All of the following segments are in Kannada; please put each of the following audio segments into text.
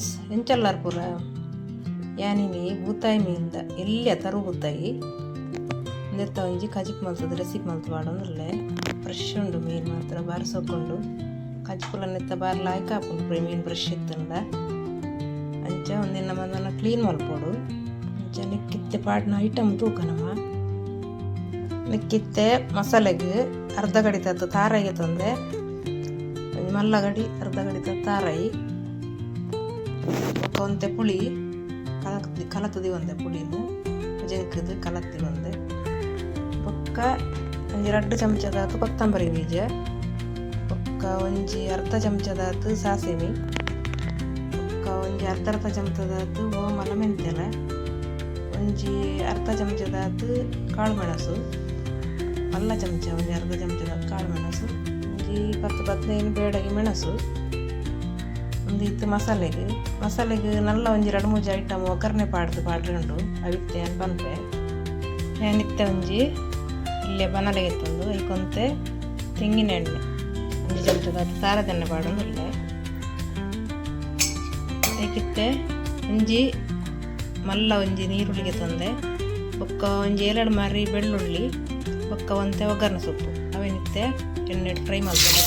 ಫ್ರೆಂಡ್ಸ್ ಎಂಚಲ್ಲಾರ್ ಪೂರ ಯಾನಿನಿ ಬೂತಾಯಿ ಮೀನ್ದ ಎಲ್ಲಿ ತರು ಬೂತಾಯಿ ನೆತ್ತ ಒಂಜಿ ಕಜಿಕ್ ಮಲ್ತದ, ರೆಸಿಪಿ ಮಲ್ತು ಬಾಡಂದ್ರಲ್ಲೇ ಫ್ರೆಶ್ ಉಂಡು ಮೀನು ಮಾತ್ರ ಬಾರಿ ಸೊಕ್ಕೊಂಡು ಕಜಿಪುಲ ನೆತ್ತ ಬಾರಿ ಲಾಯ್ಕ ಹಾಕೊಂಡು ಮೀನು ಫ್ರೆಶ್ ಇತ್ತಂಡ ಅಂಚ ಒಂದಿನ ಮಂದನ ಕ್ಲೀನ್ ಮಲ್ಪೋಡು ಅಂಚ ನಿಕ್ಕಿತ್ತೆ ಪಾಡ್ನ ಐಟಮ್ ತೂಕನಮ್ಮ ನಿಕ್ಕಿತ್ತೆ ಮಸಾಲೆಗೆ ಅರ್ಧ ಗಡಿತತ್ತು ತಾರಾಯಿಗೆ ತಂದೆ. ಮಲ್ಲ ಗಡಿ ಅರ್ಧ ಗಡಿತ ತಾರಾಯಿ. ಬೊಕ್ಕ ಒಂತೆ ಪುಳಿ ಕಲಕ್ದಿ ಕಲತದಿ ಒಂದೆ ಪುಳಿನು, ಜಂಕದು ಕಲತ್ತಿ ಒಂದೆ. ಬೊಕ್ಕ ಒಂಜಿ ರಡ್ಡು ಚಮಚದಾತು ಕೊತ್ತಂಬರಿ ಬೀಜ ಬೊಕ್ಕ ಒಂಜಿ ಅರ್ಧ ಚಮಚದಾತು ಸಾಸಿವೆ ಬೊಕ್ಕ ಒಂಜಿ ಅರ್ಧ ಅರ್ಧ ಚಮಚದಾತು ಓಮಲ ಮೆಂತೆಲ, ಒಂಜಿ ಅರ್ಧ ಚಮಚದಾತು ಕಾಳು ಮೆಣಸು ಮಲ್ಲ ಚಮಚ, ಒಂಜಿ ಅರ್ಧ ಚಮಚದಾತು ಕಾಳು ಮೆಣಸು ಒಂಜಿ ಪತ್ತು ಹದಿನೈದು ಬೇಡಗಿ ಮೆಣಸು ಒಂದು ಇತ್ತು ಮಸಾಲೆಗೆ ಮಸಾಲೆಗೆ ನಲ್ಲ ಒಂಜಿ ಎರಡು ಮೂಜಿ ಐಟಮ್ ಒಗ್ಗರಣೆ ಪಾಡ್ದು ಪಾಡ್ರೆಂಡು ಅವಿತ್ತೆ ಪನ್ಪೆ ಏನಿತ್ತೆ ಒಂಜಿ, ಇಲ್ಲೇ ಬನಲೆಗೆ ತಂದು ಐಕೊಂತೆ ತೆಂಗಿನ ಎಣ್ಣೆ. ಒಂಜಿ ಚಮಚದ ತಾರದೆಣ್ಣೆ ಪಾಡೋದು ಇಲ್ಲೇ. ಏಕಿತ್ತೆ ಒಂಜಿ ಮಲ್ಲ ಒಂಜಿ ನೀರುಳ್ಳಿಗೆ ತಂದೆ. ಒಕ್ಕ ಒಂಜಿ ಎರಡು ಮಾರಿ ಬೆಳ್ಳುಳ್ಳಿ, ಒಕ್ಕ ಒಂತೆ ಒಗ್ಗರಣೆ ಸೊಪ್ಪು. ಅವೇನಿತ್ತೆ ಎಣ್ಣೆ ಫ್ರೈ ಮಾಡ್ತಾರೆ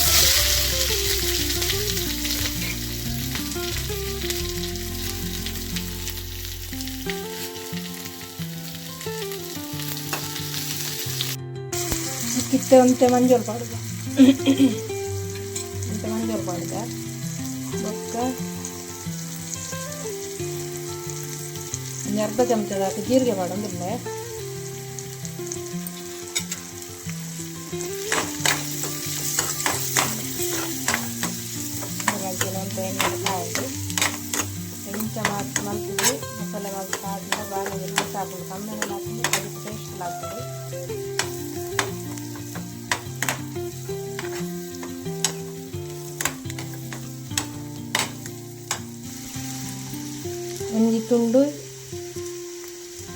ಕಿತ್ತೆ ಒಂತೆ ಮಂಜೂರು ಪಾಡುದ ಒಂತೆ ಮಂಜೂರು ಪಾಡುದ ಬೊಕ್ಕ ಒಂದು ಅರ್ಧ ಚಮಚದ ಹಾಕಿ ಜೀರಿಗೆ ಮಾಡೋದಿಲ್ಲ ಅಂತ ಎಣ್ಣೆ ಕಾಯ್ದು ಎಂಚ ಮಾತು ಮಲ್ತಿದ್ವಿ ಮಸಾಲೆ ಮಾತು ಕಾಡಿನ ಬಾಳೆಗೆ ಸಾಕು ಕಮ್ಮಿ ಹಾಕಿದ್ರೆ ಒಂಜಿ ತುಂಡು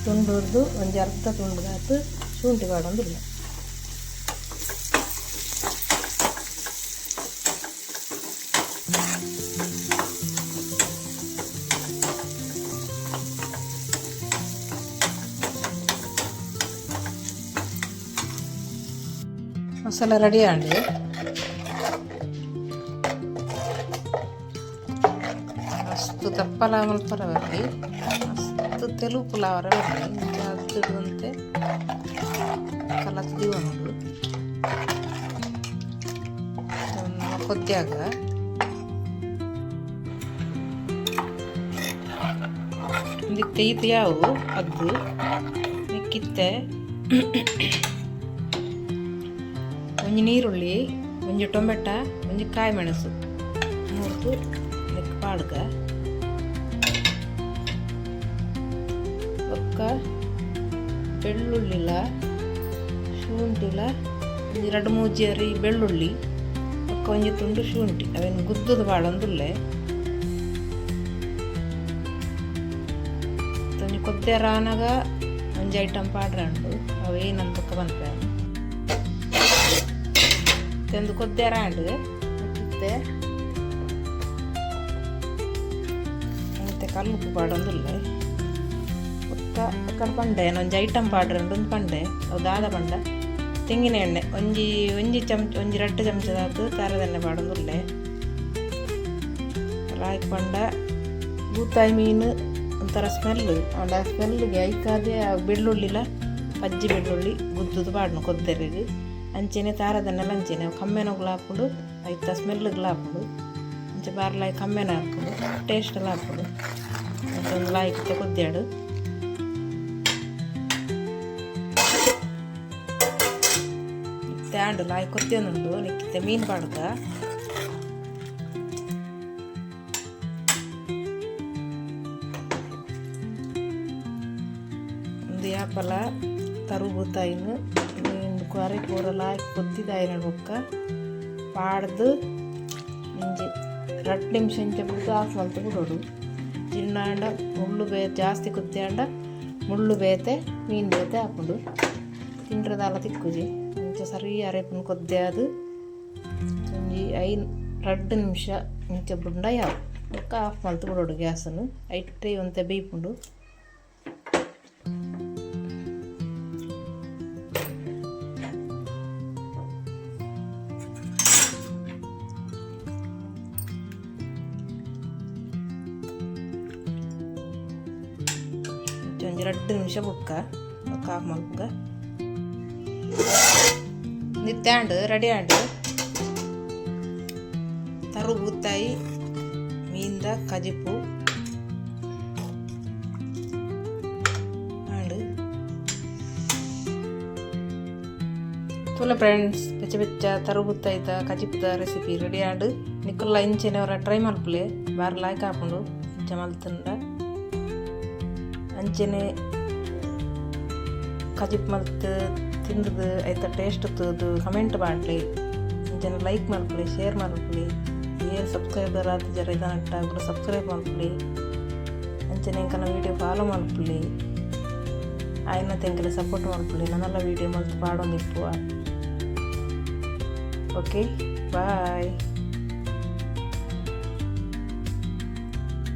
ತುಂಡುರ್ದು ಒಂಜಿ ಅರ್ಧ ತುಂಡುದಾತು ಶುಂಠಿ ಬಾಡೊಂದಿಲ್ಲ ಮಸಾಲ ರೆಡಿ ಆಂಡಿ ಮಸ್ತ್ ದಪ್ಪಲ ಮಲ್ಪರ ಬರ್ಲಿ ಅಷ್ಟು ತೆಲು ಪುಲಾವರ ಬರ್ಲಿ ಅದ್ದಂತೆ ಕಲತ್ದಿ ಒಂದು ಕೊದ್ಯಾಗ ಒಂದಿತ್ತೆ ಈತ ಯಾವು? ಅದ್ದು. ಮಿಕ್ಕಿತ್ತೆ ಒಂಜಿ ನೀರುಳ್ಳಿ ಒಂಜಿ ಟೊಮೆಟ ಒಂಜಿ ಕಾಯಿ ಮೆಣಸು. ಮೂರ್ತು ಪಾಡ್ಗ ಒಕ್ಕ ಬೆಳ್ಳುಳ್ಳಿಲ, ಶುಂಠಿಲ ಎರಡು ಮೂರು ಜರಿ ಬೆಳ್ಳುಳ್ಳಿ ಒಕ್ಕ ಒಂಜಿ ತುಂಡು ಶುಂಠಿ, ಅವೇನು ಗುದ್ದದ ಬಾಳೊಂದುಲ್ಲೆ ತೊಂಜಿ ಕೊದ್ದೆ ರಾನಾಗ ಒಂಜಿ ಐಟಮ್ ಪಾಡ್ರೆ ಉಂಡು ಅವೇನಂತ ಬೊಕ್ಕ ಬಂತೆ ತೆಂದು ಕೊದ್ದೆ ರಾಂಡ್ ಮತ್ತೆ ಮತ್ತೆ ಕಲ್ಲುಪ್ಪು ಪಾಡೊಂದುಲ್ಲೆ ಒಂದು ಪಂಡೆ ಒಂಜಿ ಐಟಮ್ ಪಾಡ್ರೆ ಉಂಡು ಒಂದು ಪಂಡೆ ಅವು ದಾದ ಪಂಡ. ತೆಂಗಿನ ಎಣ್ಣೆ, ಒಂಜಿ ಒಂಜಿ ಚಮಚ, ಒಂಜಿ ರಡ್ಡು ಚಮಚದಾತು ತಾರದೆಣ್ಣೆ ಪಾಡೊಂದುಲ್ಲೆ ರಾಯ್ ಪಂಡ ಬೂತಾಯಿ ಮೀನು, ಒಂಥರ ಸ್ಮೆಲ್ಲು ಆ ಸ್ಮೆಲ್ಗೆ ಐಕಾದೆ ಬೆಳ್ಳುಳ್ಳಿಲ, ಪಜ್ಜಿ ಬೆಳ್ಳುಳ್ಳಿ ಗುದ್ದುದು ಪಾಡ್ನು ಕೊದ್ದೆರಿಗೆ. ಅಂಚೆನೆ ತಾರದನ್ನೆಲ್ಲ ಅಂಚೆನೆ ಕಮ್ಮೆನ ಹಾಕೊಂಡು ಐತ ಸ್ಮೆಲ್ಗಳು ಗುಲಾಪುಡು ಅಂಚೆ ಬಾರ್ಲಾಯ್ ಕಮ್ಮೆನ ಹಾಕೊಂಡು ಟೇಸ್ಟ್ ಎಲ್ಲ ಹಾಕೊಂಡು ಒಂದು ಲಾಯ್ಕಿತ್ತೆ ಕೊದ್ದಾಡು ತ್ಯಾಂಡು ಲಾಯ್ ಕೊತ್ತೇನೊಂದು ನಿಕ್ಕಿತ್ತೆ ಮೀನು ಬಾಡ್ದ ಒಂದು ಯಾಪಲ ತರುಬೂತಾಯಿನ ಒಂದು ಕೊರೆ ಕೂರಲ್ಲ ಹಾಕಿ ಕೊತ್ತಿದಾಯಿನ ಬೊಕ್ಕ ಪಾಡ್ದು ಇಂಜಿ ರಟ್ ನಿಮಿಷ ಇಂಚೆ ಬಿಟ್ಟು ಆಫ್ ಮಲ್ತು ಬಿಡೋಡು ಚಿನ್ನಾಂಡ ಮುಳ್ಳು ಬೇ, ಜಾಸ್ತಿ ಕುತ್ತಿಯಾಂಡ ಮುಳ್ಳು ಬೇತೆ, ಮೀನು ಬೇತೆ ಹಾಕೊಂಡು ತಿಂಡ್ರದಾಲ ತಿಕ್ಕುಜಿ. ಸರಿ ಅರೆಪನ್ ಕೊದ್ದೆ ಅದು. ಒಂಜಿ ಐ ರಡ್ಡು ನಿಮಿಷ ಇಂಚ ಬುಂಡ ಯಾವ? ಬೊಕ್ಕ ಆಫ್ ಮಲ್ತು ಬಿಡೋಡು ಗ್ಯಾಸನ್ನು ಐಟೆ ಒಂತೆ ಬೇಯ್ಪುಂಡು ಒಂಜಿ ಎರಡು ನಿಮಿಷ ಬುಕ್ಕ. ಬೊಕ್ಕ ಆಫ್ ಮಲ್ಪುಗ ಆಂಡ್ ತರು ಬೂತಾಯಿ ಮೀನ್ದ ಕಜಿಪು. ಆಂಡ್ ತುಲ ಫ್ರೆಂಡ್ಸ್ ಬೆಚ್ಚ ಬೆಚ್ಚ ತರು ಬೂತಾಯಿದ ಕಜಿಪುದ ರೆಸಿಪಿ ರೆಡಿ ಆಂಡ್ ನಿಕ್ಕುಲ್ಲ ಇಂಚಿನವರ ಟ್ರೈ ಮಲ್ಪುಲೆ ಬಾರ್ ಲಾಯ್ಕ್ ಹಾಕೊಂಡು ಇಂಚ ಮಲ್ತಂಡ ಅಂಚನೆ ಕಜಿಪ್ ಮಲ್ತ್ ತಿಂದು ಐತ ಟೇಸ್ಟ್ ತೂದು ಕಮೆಂಟ್ ಮಾಡಲಿ. ಜನ ಲೈಕ್ ಮಾಡ್ಕೊಳ್ಳಿ ಶೇರ್ ಮಾಡ್ಕೊಳ್ಳಿ ಏನು ಸಬ್ಸ್ಕ್ರೈಬರ್ ಆದ ಜರ ಇದನ್ನಟ್ಟ ಸಬ್ಸ್ಕ್ರೈಬ್ ಮಾಡ್ಕೊಳ್ಳಿ ಅಂಚನೆ ಇಂಕನ ವೀಡಿಯೋ ಫಾಲೋ ಮಾಡ್ಕೊಳ್ಳಿ ಆಯ್ನ ತೆಂಕಲೆ ಸಪೋರ್ಟ್ ಮಾಡ್ಕೊಳ್ಳಿ ನನ್ನೆಲ್ಲ ವೀಡಿಯೋ ಮಲ್ತು ಪಾಡೊಂದಿಪ್ಪುವ ಓಕೆ ಬಾಯ್